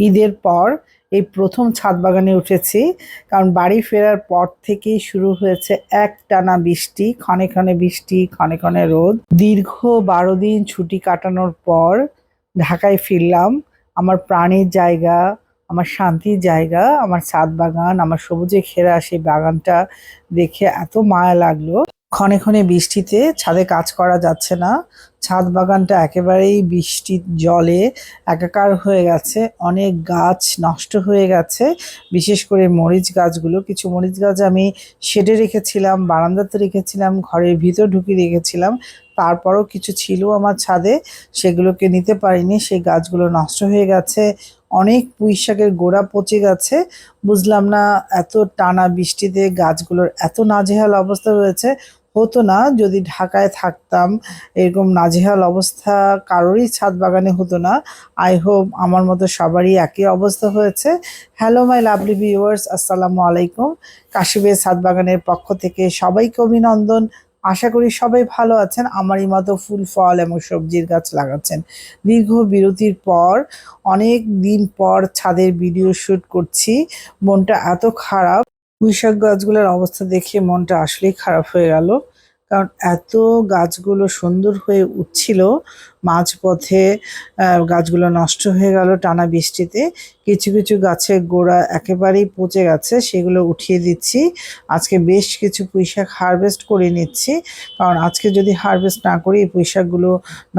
ঈদের পর এই প্রথম ছাদ বাগানে উঠেছি। কারণ বাড়ি ফেরার পর থেকেই শুরু হয়েছে এক টানা বৃষ্টি, ক্ষণে ক্ষণে বৃষ্টি, ক্ষণে ক্ষণে রোদ। দীর্ঘ বারো দিন ছুটি কাটানোর পর ঢাকায় ফিরলাম। আমার প্রাণের জায়গা, আমার শান্তির জায়গা, আমার ছাদ বাগান, আমার সবুজে ঘেরা সেই বাগানটা দেখে এত মায়া লাগল। ক্ষণে ক্ষণে বৃষ্টিতে ছাদে কাজ করা যাচ্ছে না। ছাদ বাগানটা একেবারেই বৃষ্টির জলে একাকার হয়ে গেছে। অনেক গাছ নষ্ট হয়ে গেছে। বিশেষ করে মরিচ গাছগুলো। কিছু মরিচ গাছ আমি শেডে রেখেছিলাম, বারান্দাতে রেখেছিলাম, ঘরের ভিতর ঢুকিয়ে রেখেছিলাম। তারপরও কিছু ছিল আমার ছাদে। সেগুলোকে নিতে পারিনি। সেই গাছগুলো নষ্ট হয়ে গেছে। অনেক পুঁই শাকের গোড়া পচে গেছে। বুঝলাম না, এত টানা বৃষ্টিতে গাছগুলোর এত নাজেহাল অবস্থা হয়েছে হতো না, যদি ঢাকায় থাকতাম, এরকম নাজেহাল অবস্থা কারোরই ছাদ বাগানে হতো না। আই হোপ আমার মতো সবারই একই অবস্থা হয়েছে। হ্যালো মাই লাভলি ভিউয়ার্স আসসালামু আলাইকুম। কাশিবের ছাদ বাগানের পক্ষ থেকে সবাইকে অভিনন্দন। আশা করি সবাই ভালো আছেন। আমারই মতো ফুল, ফল এবং সবজির গাছ লাগাচ্ছেন। দীর্ঘ বিরতির পর, অনেক দিন পর ছাদের ভিডিও শ্যুট করছি। মনটা এত খারাপ। পুঁইশাক গাছগুলোর অবস্থা দেখে মনটা আসলেই খারাপ হয়ে গেল। কারণ এত গাছগুলো সুন্দর হয়ে উঠছিল, মাঝপথে গাছগুলো নষ্ট হয়ে গেল টানা বৃষ্টিতে। কিছু কিছু গাছের গোড়া একেবারেই পচে গেছে, সেগুলো উঠিয়ে দিচ্ছি। আজকে বেশ কিছু পুঁইশাক হারভেস্ট করে নিচ্ছি। কারণ আজকে যদি হারভেস্ট না করি, এই পুঁইশাকগুলো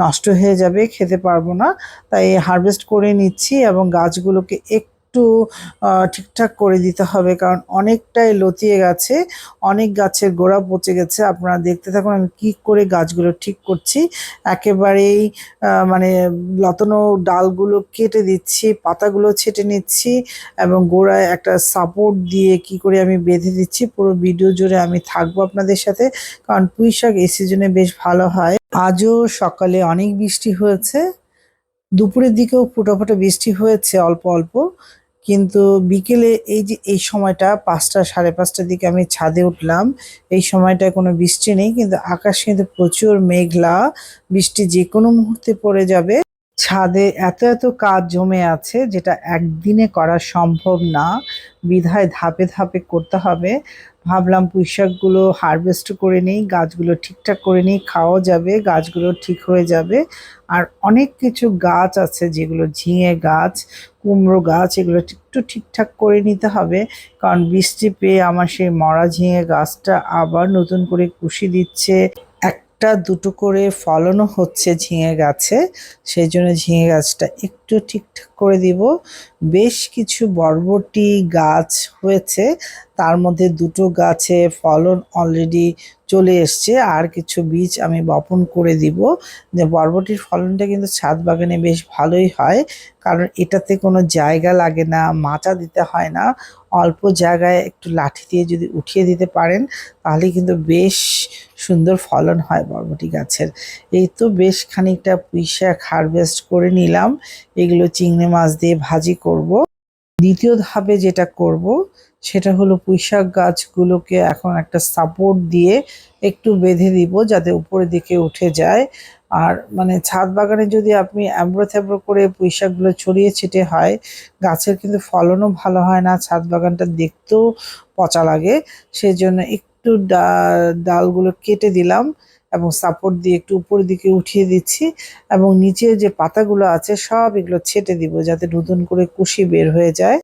নষ্ট হয়ে যাবে, খেতে পারব না। তাই হারভেস্ট করে নিচ্ছি এবং গাছগুলোকে একটু আহ, ঠিকঠাক করে দিতে হবে। কারণ অনেকটাই লতিয়ে গেছে অনেক গাছের গোড়া পচে গেছে। আপনারা দেখতে থাকুন আমি কী করে গাছগুলো ঠিক করছি। একেবারেই মানে লতানো ডালগুলো কেটে দিচ্ছি পাতাগুলো ছেটে নিচ্ছি এবং গোড়ায় একটা সাপোর্ট দিয়ে কি করে আমি বেঁধে দিচ্ছি পুরো ভিডিও জুড়ে আমি থাকব আপনাদের সাথে। কারণ পুঁই শাক এই সিজনে বেশ ভালো হয়। আজও সকালে অনেক বৃষ্টি হয়েছে। দুপুরের দিকেও ফুটো ফুটো বৃষ্টি হয়েছে অল্প অল্প। কিন্তু বিকেলে এই যে, এই সময়টা পাঁচটা, সাড়ে পাঁচটার দিকে আমি ছাদে উঠলাম। এই সময়টা কোনো বৃষ্টি নেই, কিন্তু আকাশ কিন্তু প্রচুর মেঘলা। বৃষ্টি যে কোনো মুহূর্তে পড়ে যাবে। ছাদে এত এত কাজ জমে আছে যেটা একদিনে করা সম্ভব না। বিধায় ধাপে ধাপে করতে হবে। ভাবলাম পুঁইশাকগুলো হারভেস্ট করে নিই, গাছগুলো ঠিকঠাক করে নিই, খাওয়া যাবে, গাছগুলো ঠিক হয়ে যাবে। আর অনেক কিছু গাছ আছে যেগুলো ঝিঙে গাছ, কুমড়ো গাছ, এগুলো একটু ঠিকঠাক করে নিতে হবে। কারণ বৃষ্টি পেয়ে আমার সেই মরা ঝিঙে গাছটা আবার নতুন করে কুশি দিচ্ছে। একটা দুটো করে ফলনও হচ্ছে ঝিঙে গাছে, সেই জন্য ঝিঙে গাছটা একটু ঠিকঠাক করে দিব। বেশ কিছু বরবটি গাছ হয়েছে, তার মধ্যে দুটো গাছে ফলন অলরেডি চলে এসছে, আর কিছু বীজ আমি বপন করে দিব। যে বরবটির ফলনটা কিন্তু ছাদ বাগানে বেশ ভালোই হয়, কারণ এটাতে কোনো জায়গা লাগে না, মাচা দিতে হয় না। অল্প জায়গায় একটু লাঠি দিয়ে যদি উঠিয়ে দিতে পারেন, তাহলে কিন্তু বেশ সুন্দর ফলন হয় বরবটি গাছের। এই তো বেশ খানিকটা পুঁইশাক হারভেস্ট করে নিলাম। এগুলো চিংড়ি মাছ দিয়ে ভাজি করব। দ্বিতীয় ধাপে যেটা করব, সেটা হলো পুঁইশাক গাছগুলোকে এখন একটা সাপোর্ট দিয়ে একটু বেঁধে দিব যাতে উপরের দিকে উঠে যায়। আর মানে ছাদ বাগানে যদি আপনি অ্যাব্রো থ্যাব্রো করে পুঁইশাকগুলো ছড়িয়ে ছিটে হয়, গাছের কিন্তু ফলনও ভালো হয় না, ছাদ বাগানটা দেখতেও পচা লাগে। সেই জন্য একটু ডা- ডালগুলো কেটে দিলাম। এবং সাপোর্ট দিয়ে একটু উপরের দিকে উঠিয়ে দিচ্ছি এবং নিচের যে পাতাগুলো আছে সব এগুলো ছেটে দিব যাতে নতুন করে কুশি বের হয়ে যায়।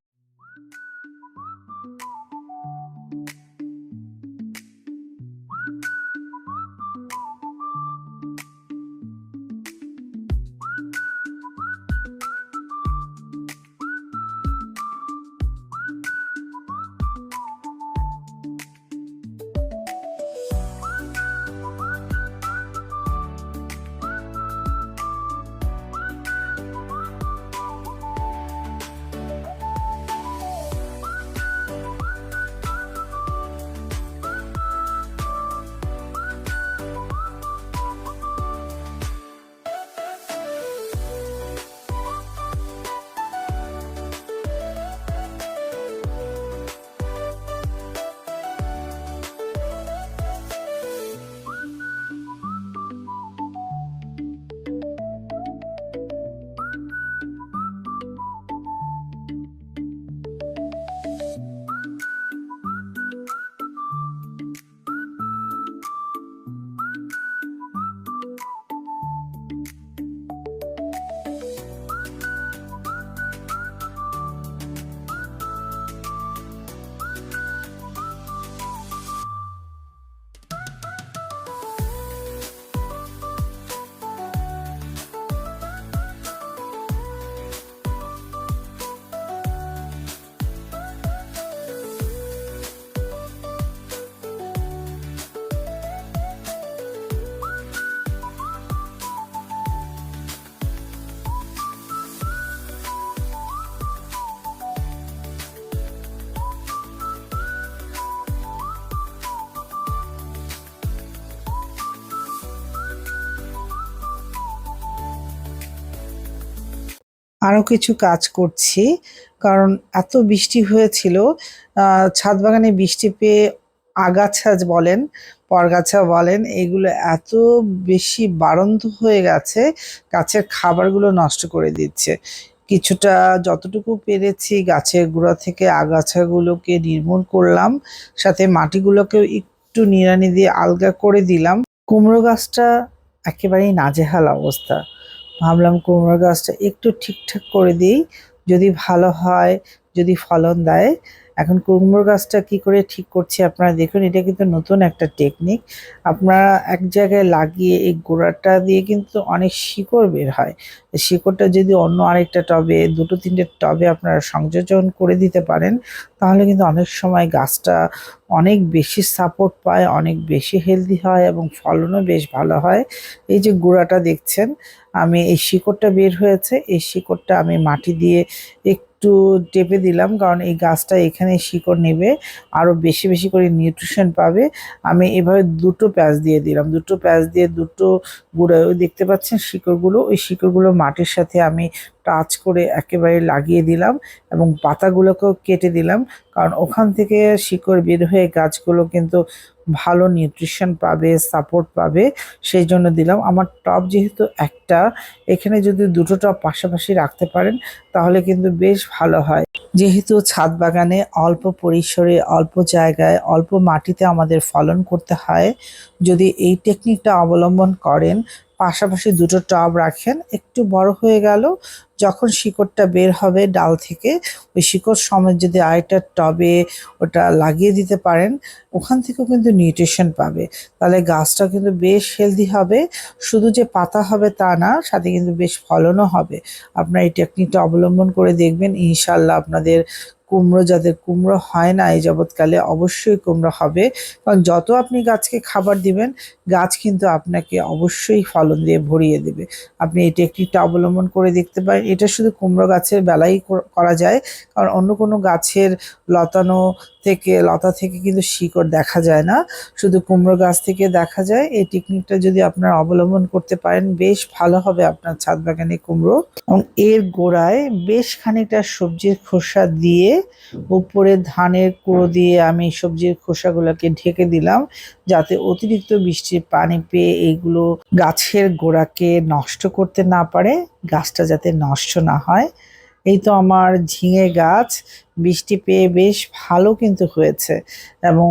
আরও কিছু কাজ করছি। কারণ এত বৃষ্টি হয়েছিল ছাদ বাগানে বৃষ্টি পেয়ে আগাছা বলেন, পরগাছা বলেন, এগুলো এত বেশি বাড়ন্ত হয়ে গেছে, গাছের খাবারগুলো নষ্ট করে দিচ্ছে। কিছুটা যতটুকু পেরেছি গাছের গোড়া থেকে আগাছাগুলোকে নির্মূল করলাম, সাথে মাটিগুলোকেও একটু নিড়ানি দিয়ে আলগা করে দিলাম। কুমড়ো গাছটা একেবারেই নাজেহাল অবস্থা। ভাবলাম কুমড়ো গাছটা একটু ঠিকঠাক করে দিই যদি ভালো হয় যদি ফলন দেয়। এখন কুমড়ো গাছটা কি করে ঠিক করছি আপনারা দেখুন, এটা কিন্তু নতুন একটা টেকনিক আপনারা এক জায়গায় লাগিয়ে এই গোড়াটা দিয়ে কিন্তু অনেক শিকড় বের হয়। শিকড়টা যদি অন্য আরেকটা টবে, দুটো তিনটে টবে আপনারা সংযোজন করে দিতে পারেন, তাহলে কিন্তু অনেক সময় গাছটা অনেক বেশি সাপোর্ট পায়, অনেক বেশি হেলদি হয় এবং ফলনও বেশ ভালো হয়। এই যে গোড়াটা দেখছেন, আমি এই শিকড়টা বের হয়েছে, এই শিকড়টা আমি মাটি দিয়ে একটু টেপে দিলাম, কারণ এই গাছটা এখানে শিকড় নেবে আরও বেশি বেশি করে নিউট্রিশন পাবে। আমি এভাবে দুটো প্যাচ দিয়ে দিলাম, দুটো প্যাচ দিয়ে দুটো গুঁড়ো দেখতে পাচ্ছেন শিকড়গুলো, ওই শিকড়গুলো মাটির সাথে আমি টাচ করে একেবারে লাগিয়ে দিলাম এবং পাতাগুলোকেও কেটে দিলাম, কারণ ওখান থেকে শিকড় বের হয়ে গাছগুলো কিন্তু ভালো নিউট্রিশন পাবে সাপোর্ট পাবে, সেই জন্য দিলাম। আমার টব যেহেতু একটা, এখানে যদি দুটো টব পাশাপাশি রাখতে পারেন, তাহলে কিন্তু বেশ ভালো হয়। যেহেতু ছাদ বাগানে অল্প পরিসরে, অল্প জায়গায়, অল্প মাটিতে আমাদের ফলন করতে হয়, যদি এই টেকনিকটা অবলম্বন করেন, পাশাপাশি দুটো টব রাখেন, একটু বড় হয়ে গেল যখন শিকড়টা বের হবে ডাল থেকে, ওই শিকড় সময় যদি আয়টার টবে ওটা লাগিয়ে দিতে পারেন, ওখান থেকেও কিন্তু নিউট্রিশন পাবে। তাহলে গাছটা কিন্তু বেশ হেলদি হবে। শুধু যে পাতা হবে তা না, সাথে কিন্তু বেশ ফলনও হবে। আপনার এই টেকনিকটা অবলম্বন করে দেখবেন। ইনশাল্লাহ আপনাদের কুমড়ো, যাদের কুমড়ো হয় না এই যাবৎকালে অবশ্যই কুমড়ো হবে। কারণ যত আপনি গাছকে খাবার দিবেন, গাছ কিন্তু আপনাকে অবশ্যই ফলন দিয়ে ভরিয়ে দেবে। আপনি এই টেকনিকটা অবলম্বন করে দেখতে পারেন। এটা শুধু কুমড়ো গাছের বেলাই করা যায়। কারণ অন্য কোনো গাছের লতানো থেকে, লতা থেকে কিন্তু শিকড় দেখা যায় না। শুধু কুমড়ো গাছ থেকে দেখা যায়। এই টেকনিকটা যদি আপনারা অবলম্বন করতে পারেন, বেশ ভালো হবে আপনার ছাদ বাগানে কুমড়ো। এবং এর গোড়ায় বেশ খানিকটা সবজির খোসা দিয়ে উপরে ধানের কুড়ো দিয়ে আমি সবজির খোসাগুলোকে ঢেকে দিলাম, যাতে অতিরিক্ত বৃষ্টির পানি পেয়ে এইগুলো গাছের গোড়াকে নষ্ট করতে না পারে, গাছটা যাতে নষ্ট না হয়। এই তো আমার ঝিঙে গাছ, বৃষ্টি পেয়ে বেশ ভালো কিন্তু হয়েছে। এবং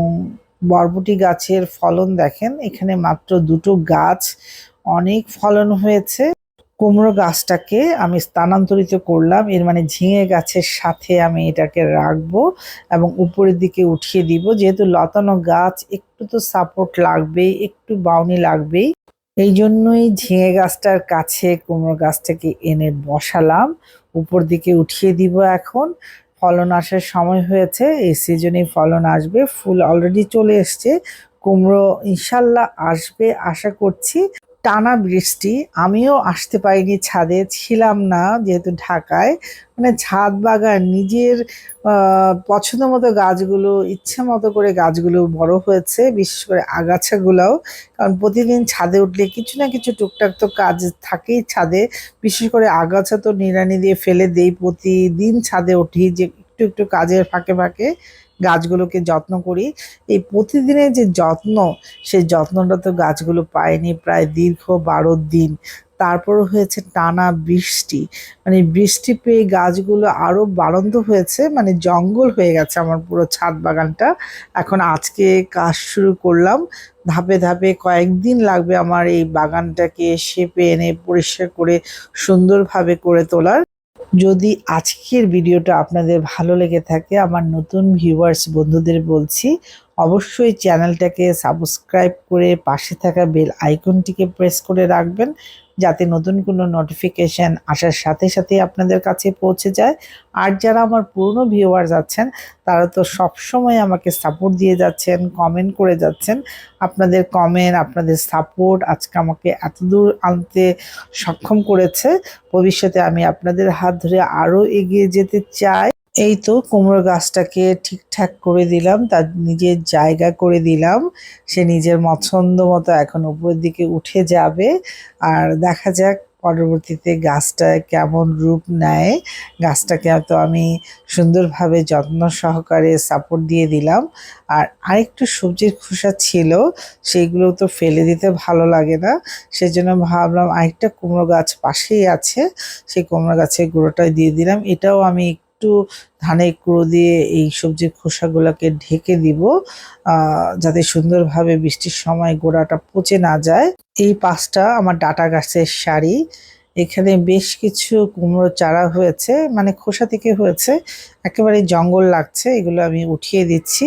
বরবটি গাছের ফলন দেখেন, এখানে মাত্র দুটো গাছ অনেক ফলন হয়েছে। কুমড়ো গাছটাকে আমি স্থানান্তরিত করলাম, এর মানে ঝিঙে গাছের সাথে আমি এটাকে রাখব এবং উপরের দিকে উঠিয়ে দিব। যেহেতু লতানো গাছ, একটু তো সাপোর্ট লাগবেই, একটু বাউনি লাগবেই। এই জন্যই ঝিঙে গাছটার কাছে কুমড়ো গাছটাকে এনে বসালাম। উপর দিকে উঠিয়ে দিব এখন। ফলন আসার সময় হয়েছে, এই সিজনে ফলন আসবে, ফুল অলরেডি চলে এসছে, কুমড়ো ইনশাল্লাহ আসবে, আশা করছি। টানা বৃষ্টি, আমিও আসতে পারিনি ছাদে, ছিলাম না যেহেতু ঢাকায়। মানে ছাদ বাগান, নিজের পছন্দ মতো গাছগুলো, ইচ্ছে মতো করে গাছগুলো বড় হয়েছে, বিশেষ করে আগাছাগুলোও। কারণ প্রতিদিন ছাদে উঠলে কিছু না কিছু টুকটাক তো কাজ থাকেই ছাদে। বিশেষ করে আগাছা তো নিড়ানি দিয়ে ফেলে দেই, প্রতিদিন ছাদে উঠি যে একটু একটু কাজের ফাঁকে ফাঁকে। গাছগুলোকে যত্ন করি। এই প্রতিদিনের যে যত্ন সেই যত্নটা তো গাছগুলো পায়নি প্রায় দীর্ঘ বারো দিন। তারপর হয়েছে টানা বৃষ্টি। মানে বৃষ্টি পেয়ে গাছগুলো আরও বাড়ন্ত হয়েছে মানে জঙ্গল হয়ে গেছে আমার পুরো ছাদ বাগানটা। এখন আজকে কাজ শুরু করলাম। ধাপে ধাপে কয়েকদিন লাগবে আমার এই বাগানটাকে শেপে এনে পরিষ্কার করে সুন্দরভাবে করে তোলার। যদি আজকের ভিডিওটা আপনাদের ভালো লেগে থাকে, আমার নতুন ভিউয়ার্স বন্ধুদের বলছি, অবশ্যই চ্যানেলটাকে সাবস্ক্রাইব করে পাশে থাকা বেল আইকনটিকে প্রেস করে রাখবেন। যাতে নতুন কোনো নোটিফিকেশন আসার সাথে সাথে আপনাদের কাছে পৌঁছে যায়। আর যারা আমার পুরনো ভিউয়ার্স আছেন, তারা তো সবসময় আমাকে সাপোর্ট দিয়ে যাচ্ছেন কমেন্ট করে যাচ্ছেন। আপনাদের কমেন্ট আপনাদের সাপোর্ট আজকে আমাকে এত দূর আনতে সক্ষম করেছে। ভবিষ্যতে আমি আপনাদের হাত ধরে আরও এগিয়ে যেতে চাই। এই তো কুমড়ো গাছটাকে ঠিকঠাক করে দিলাম, তার নিজের জায়গা করে দিলাম। সে নিজের পছন্দ মতো এখন উপরের দিকে উঠে যাবে। আর দেখা যাক পরবর্তীতে গাছটা কেমন রূপ নেয়। গাছটাকে তো আমি সুন্দরভাবে যত্ন সহকারে সাপোর্ট দিয়ে দিলাম। আর আরেকটু সবজির খোসা ছিল সেইগুলো তো ফেলে দিতে ভালো লাগে না। সেজন্য ভাবলাম আরেকটা কুমড়ো গাছ পাশেই আছে, সেই কুমড়ো গাছের গুঁড়োটা দিয়ে দিলাম। এটাও আমি একটু ধানে কুড়ো দিয়ে এই সবজির খোসাগুলোকে ঢেকে দিব যাতে সুন্দরভাবে বৃষ্টির সময় গোড়াটা পচে না যায়। এই পাঁচটা আমার ডাটা গাছের শাড়ি এখানে বেশ কিছু কুমড়ো চারা হয়েছে মানে খোসা থেকে হয়েছে। একেবারে জঙ্গল লাগছে, এগুলো আমি উঠিয়ে দিচ্ছি।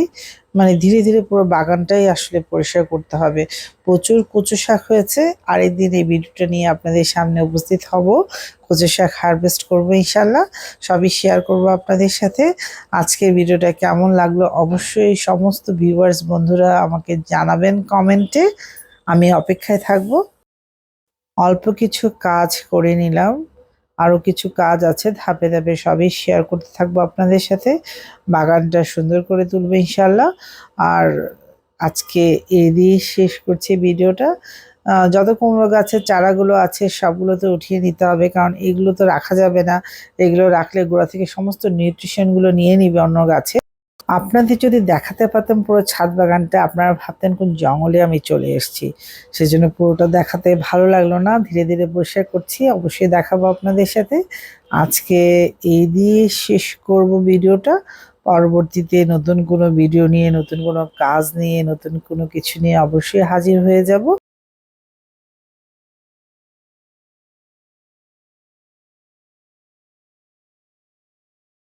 মানে ধীরে ধীরে পুরো বাগানটাই আসলে পরিষ্কার করতে হবে। প্রচুর কচু শাক হয়েছে। আর দিন এই ভিডিওটা নিয়ে আপনাদের সামনে উপস্থিত হব। কচু শাক হারভেস্ট করব ইনশাল্লাহ সবই শেয়ার করব আপনাদের সাথে। আজকের ভিডিওটা কেমন লাগল অবশ্যই সমস্ত ভিউয়ার্স বন্ধুরা আমাকে জানাবেন কমেন্টে। আমি অপেক্ষায় থাকব। অল্প কিছু কাজ করে নিলাম। আরও কিছু কাজ আছে, ধাপে ধাপে সবই শেয়ার করতে থাকব আপনাদের সাথে। বাগানটা সুন্দর করে তুলবে ইনশাল্লাহ আর আজকে এ দিয়ে শেষ করছি ভিডিওটা। যত কুমড়ো গাছের চারাগুলো আছে সবগুলো তো উঠিয়ে নিতে হবে, কারণ এগুলো তো রাখা যাবে না। এগুলো রাখলে গোড়া থেকে সমস্ত নিউট্রিশনগুলো নিয়ে নিবে অন্য গাছে। আপনাদের যদি দেখাতে পারতাম পুরো ছাদ বাগানটা, আপনারা ভাবতেন কোন জঙ্গলে আমি চলে এসেছি। সেজন্য পুরোটা দেখাতে ভালো লাগল না। ধীরে ধীরে পরিষ্কার করছি। অবশ্যই দেখাবো আপনাদের সাথে। আজকে এই দিয়ে শেষ করব ভিডিওটা। পরবর্তীতে নতুন কোনো ভিডিও নিয়ে, নতুন কোনো কাজ নিয়ে, নতুন কোনো কিছু নিয়ে অবশ্যই হাজির হয়ে যাব।